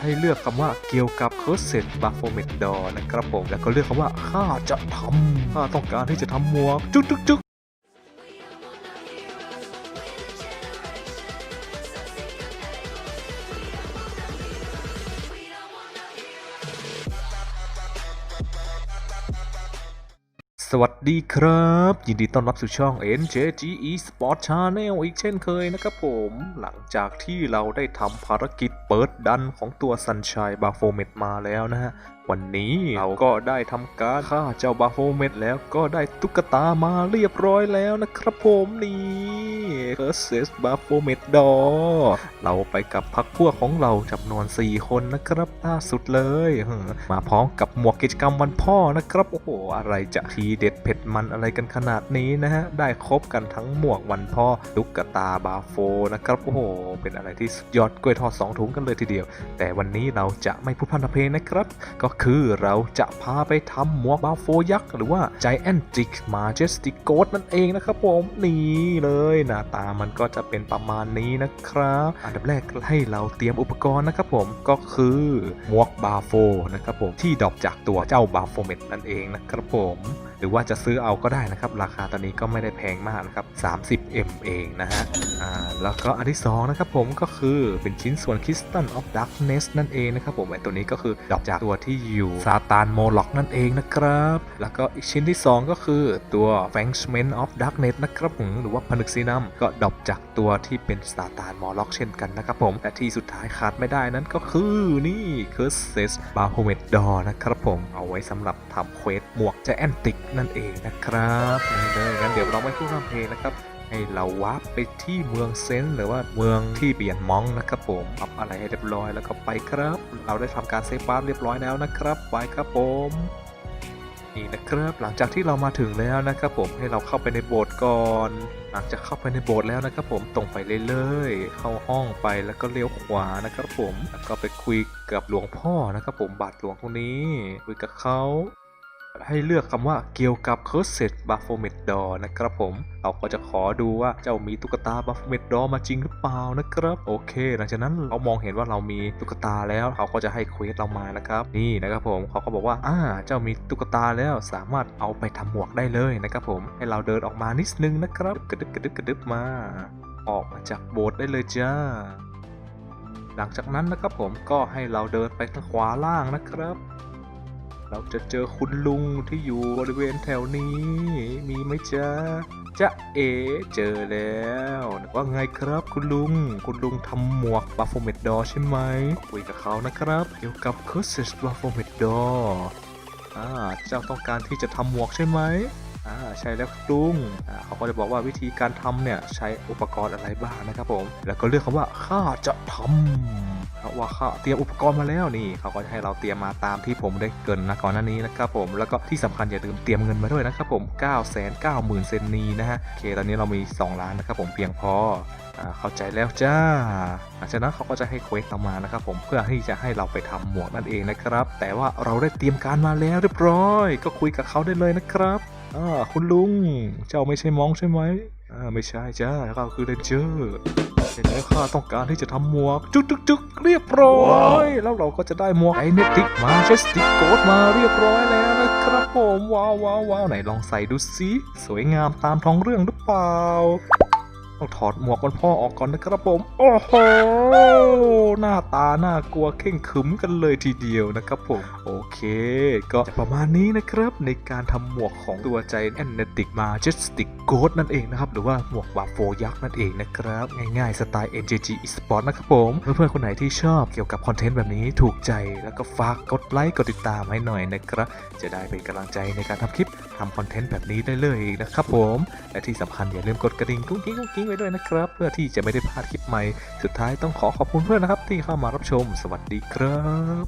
ให้เลือกคำว่าเกี่ยวกับ c u r s e d b a p h o m e t d o r นะครับผม แล้วก็เลือกคำว่าข้าจะทำข้าต้องการที่จะทำหมวกจุ๊กจุ๊กจุ๊กสวัสดีครับ ยินดีต้อนรับสู่ช่อง NJGE Sport Channel อีกเช่นเคยนะครับผม หลังจากที่เราได้ทำภารกิจ เปิดดันของตัวซันชัยบาโฟเมตมาแล้วนะฮะ วันนี้เราก็ได้ทำการฆ่าเจ้าบาโฟเมตแล้วก็ได้ตุ๊กตามาเรียบร้อยแล้วนะครับผมนี่เ u r s e s b a p h o m e t d o เราไปกับพักพวกของเราจำนวน 4 คนนะครับล่าสุดเลย มาพร้อมกับหมวกกิจกรรมวันพ่อนะครับ โอ้โห อะไรจะทีเด็ดเผ็ดมันอะไรกันขนาดนี้นะฮะ ได้ครบกันทั้งหมวกวันพ่อตุ๊กตาบาโฟนะครับ โอ้โห เป็นอะไรที่สุดยอดกล้วยทอดสองถุงกันเลยทีเดียว แต่วันนี้เราจะไม่พูดพร่ำทำเพลงนะครับ ก็คือเราจะพาไปทำหมวกบาโฟยักษ์หรือว่า Giantic Majestic Goat นั่นเองนะครับผมนี่เลยหน้าตามันก็จะเป็นประมาณนี้นะครับอันดับแรกให้เราเตรียมอุปกรณ์นะครับผมก็คือหมวกบาโฟนะครับผมที่ดรอปจากตัวเจ้าบาโฟเมตนั่นเองนะครับผม หรือว่าจะซื้อเอาก็ได้นะครับ ราคาตอนนี้ก็ไม่ได้แพงมากนะครับ 30M เองนะฮะอ่าแล้วก็อันที่สองนะครับผมก็คือเป็นชิ้นส่วน Crystal of Darkness นั่นเองนะครับผมไอตัวนี้ก็คือดอกจากตัวที่อยู่ซาตานโมล็อกนั่นเองนะครับ แล้วก็อีกชิ้นที่ 2 ก็คือตัว f a n g m e n t of Darkness นะครับผมหรือว่าผนึกซีนัมก็ดอกจากตัวที่เป็นซาตานโมล็อกเช่นกันนะครับผมและที่สุดท้ายขาดไม่ได้นั้นก็คือนี่ Curses b a p h o m e t d o r นะครับผมเอาไว้สำหรับทำเควสหมวก Gigantic นั่นั่นเองนะครับนี่เลยงั้นเดี๋ยวเราไม่พูดพร่ำเพลงนะครับ ให้เราวาร์ปไปที่เมืองเซนหรือว่าเมืองที่เบียนมองนะครับผมอัพอะไรให้เรียบร้อยแล้วก็ไปครับ เราได้ทำการเซฟวาร์เรียบร้อยแล้วนะครับ ไปครับผมนี่นะครับหลังจากที่เรามาถึงแล้วนะครับผมให้เราเข้าไปในโบสถ์ก่อน หลังจากเข้าไปในโบสถ์แล้วนะครับผมตรงไปเรื่อยๆเข้าห้องไปแล้วก็เลี้ยวขวานะครับผมแล้วก็ไปคุยกับหลวงพ่อนะครับผมบาทหลวงตรงนี้คุยกับเขา ให้เลือกคำว่าเกี่ยวกับ c u r s e d b a p h o m e t d o r นะครับผม เราก็จะขอดูว่าเจ้ามีตุ๊กตา b a p h o m e t d o r มาจริงหรือเปล่านะครับ โอเค หลังจากนั้นเรามองเห็นว่าเรามีตุ๊กตาแล้วเขาก็จะให้เควสเรามานะครับ นี่นะครับผมเขาก็บอกว่าอ่าเจ้ามีตุ๊กตาแล้วสามารถเอาไปทำหมวกได้เลยนะครับผม ให้เราเดินออกมานิดนึงนะครับ กระดึบกระดึบกระดึบมา ออกมาจากโบสถ์ได้เลยจ้าหลังจากนั้นนะครับผมก็ให้เราเดินไปทางขวาล่างนะครับ เราจะเจอคุณลุงที่อยู่บริเวณแถวนี้ มีไหมจ๊ะจ๊ะเอเจอแล้วว่าไงครับคุณลุง คุณลุงทำหมวกบาโฟเมดดอใช่ไหมคุยกับเขานะครับ เกี่ยวกับ c u r s e s b a p h o m e d d o อ่าเจ้าต้องการที่จะทำหมวกใช่ไหมอ่าใช่แล้วครับลุงอ่าเขาก็จะบอกว่าวิธีการทำเนี่ยใช้อุปกรณ์อะไรบ้างนะครับผม แล้วก็เลือกคำว่าข้าจะทำ เพราะว่าเขาเตรียมอุปกรณ์มาแล้วนี่เขาก็จะให้เราเตรียมมาตามที่ผมได้เกินนะก่อนหน้านี้นะครับผมแล้วก็ที่สำคัญอย่าลืมเตรียมเงินมาด้วยนะครับผม 9 9 0 0 0 0 เซนนีนะฮะโอเคตอนนี้เรามี 2 ล้านนะครับผมเพียงพอเข้าใจแล้วจ้าหลังจากนั้นเขาก็จะให้เควสเรามานะครับผมเพื่อที่จะให้เราไปทำหมวกนั่นเองนะครับ แต่ว่าเราได้เตรียมการมาแล้วเรียบร้อย ก็คุยกับเขาได้เลยนะครับอ่าคุณลุง เจ้าไม่ใช่มองใช่ไหมอ่าไม่ใช่จ้าเขาคือเรนเจอร์ เห็นแล้วข้าต้องการที่จะทำหมวก จุกจุกจุกเรียบร้อย แล้วเราก็จะได้หมวกไอเนติกมาเชสติกโกดมาเรียบร้อยแล้วนะครับผมว้าวว้าวว้าวไหนลองใส่ดูสิสวยงามตามท้องเรื่องหรือเปล่า ต้องถอดหมวกวันพ่อออกก่อนนะครับผม โอ้โห หน้าตาน่ากลัวเข่งขึมกันเลยทีเดียวนะครับผม โอเค ก็ประมาณนี้นะครับในการทำหมวกของตัวใจแอนเนติกมาเจสติกโกดนั่นเองนะครับหรือว่าหมวกบาโฟยักษ์นั่นเองนะครับ ง่ายๆ สไตล์ NJG Esport นะครับผม เพื่อนๆคนไหนที่ชอบเกี่ยวกับคอนเทนต์แบบนี้ถูกใจแล้วก็ฝากกดไลค์กดติดตามให้หน่อยนะครับ จะได้เป็นกำลังใจในการทำคลิป ทำคอนเทนต์แบบนี้ได้เลยนะครับผมและที่สำคัญอย่าลืมกดกระดิ่งกุ้งกิ้งกุ้งกิ้งไว้ด้วยนะครับ เพื่อที่จะไม่ได้พลาดคลิปใหม่ สุดท้ายต้องขอขอบคุณเพื่อนนะครับ ที่เข้ามารับชม สวัสดีครับ